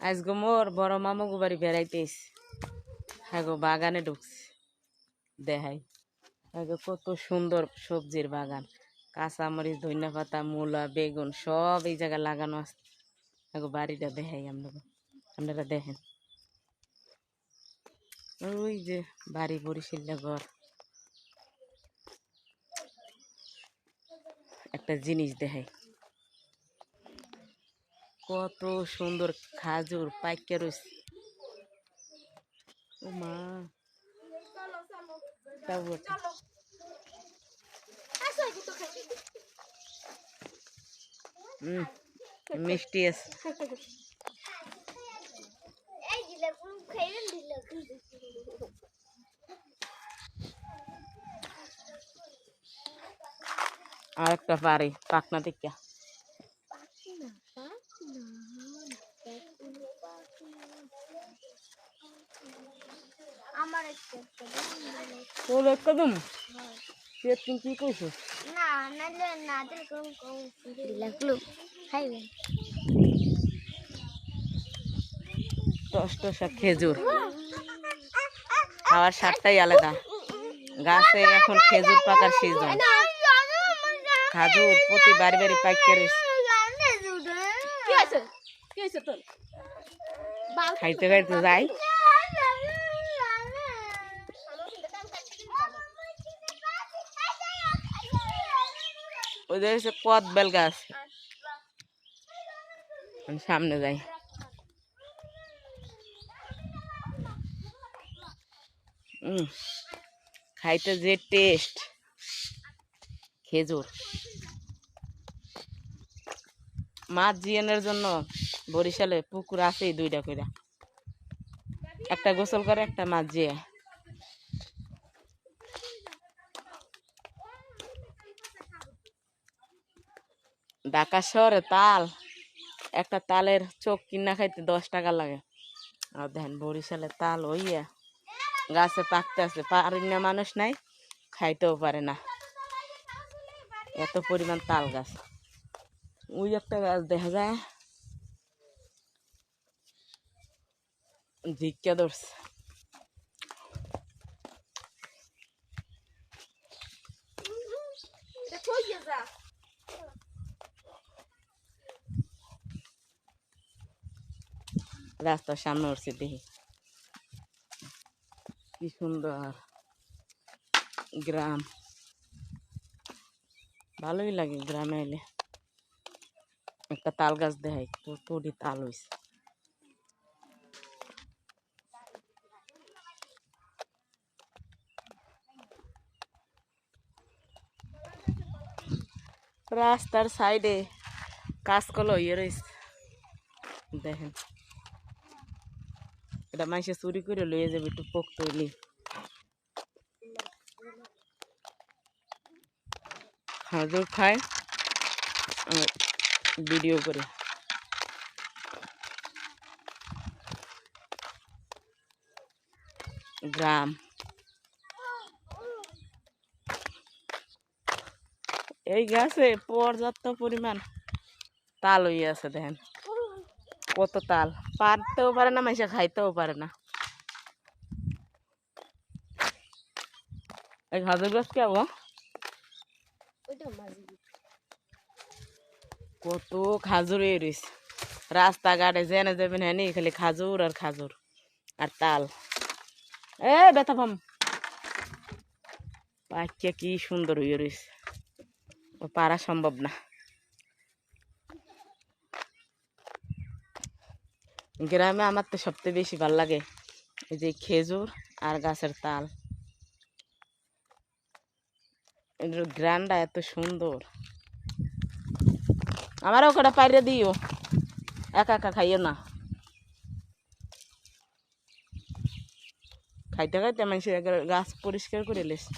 আজকে মোর বড় মামু বাড়ি বেড়াইতেস হ্যাঁ গো বাগানে ঢুকছে। দেখাই। হ্যাঁ গো কত সুন্দর সবজির বাগান। কাঁচামরিচ ধনিয়া পাতা মূলা, বেগুন সব এই জায়গায় লাগানো আছে হ্যাঁ গো বাড়িটা দেখাই আপনাকে আপনারা দেখেন। ওই যে বাড়ি বরিশিল্লা ঘর। একটা জিনিস দেখাই। কত সুন্দর খাজুর পাইকে রয়েছে ও মা। তাও বলছে। হুম মিষ্টি আছে। আর একটা পারি পাকনা থেকে তোর সে তুমি কি কইছো না নালে না দিলে কম কম লাগল খাইবেন টস টসা খেজুর খাওয়ার স্বাদটাই আলাদা। গাছে এখন খেজুর পাকার সিজন খাজুর প্রতি বাড়ি বাড়ি পাইকে রয়েছে কি আছে কি আছে তোর? খাইতে খাইতে যাই। ওদের হচ্ছে কদ বেল গাছ আমি সামনে যাই। খাইতে যে টেস্ট খেজুর। মাছ জিয়ানোর জন্য বরিশালে পুকুর আছে দুইটা কইরা। একটা গোসল করে, একটা মাছ জিয়ে ঢাকা শহরে তাল, একটা তালের চোখ কিনা খাইতে দশ টাকা লাগে। আর দেখেন বরিশালে তাল হইয়া গাছে পাকতে আছে, পারি না মানুষ নাই, খাইতেও পারে না। এত পরিমাণ তাল গাছ। ওই একটা গাছ দেখা যায় ধিক্কা ধরছে। রাস্তার সামনে উঠছে, দেখি। কি সুন্দর গ্রাম। ভালোই লাগে গ্রামে এলে। একটা তাল গাছ দেখাই কতটি তাল হয়েছে রাস্তার সাইডে কাঁচকল ইয়ে রয়েছে দেখেন। এটা মাইসে চুরি করে লইয়ে যাবে একটু পোক তৈলি খাজুর খায় ভিডিও করে গ্রাম এই গাছে পর্যাপ্ত পরিমাণ তাল হয়ে আছে দেখেন কত তাল পারতেও পারে না মাইসে খাইতেও পারে না এই খাজুর গাছ কে কত খাজুর রয়েছে রাস্তাঘাটে জেনে যাবেন হ্যাঁ খালি খাজুর আর খাজুর আর তাল এ ব্যথা পাম পাখিয়া কি সুন্দর হয়ে রয়েছে পারা সম্ভব না গ্রামে আমার তো সবথেকে বেশি ভালো লাগে এই যে খেজুর আর গাছের তাল। গ্রানটা এত সুন্দর। আমারও কটা পাইরে দিও। একা একা খাইও না। খাইতে খাইতে মানুষের গাছ পরিষ্কার করে লেছে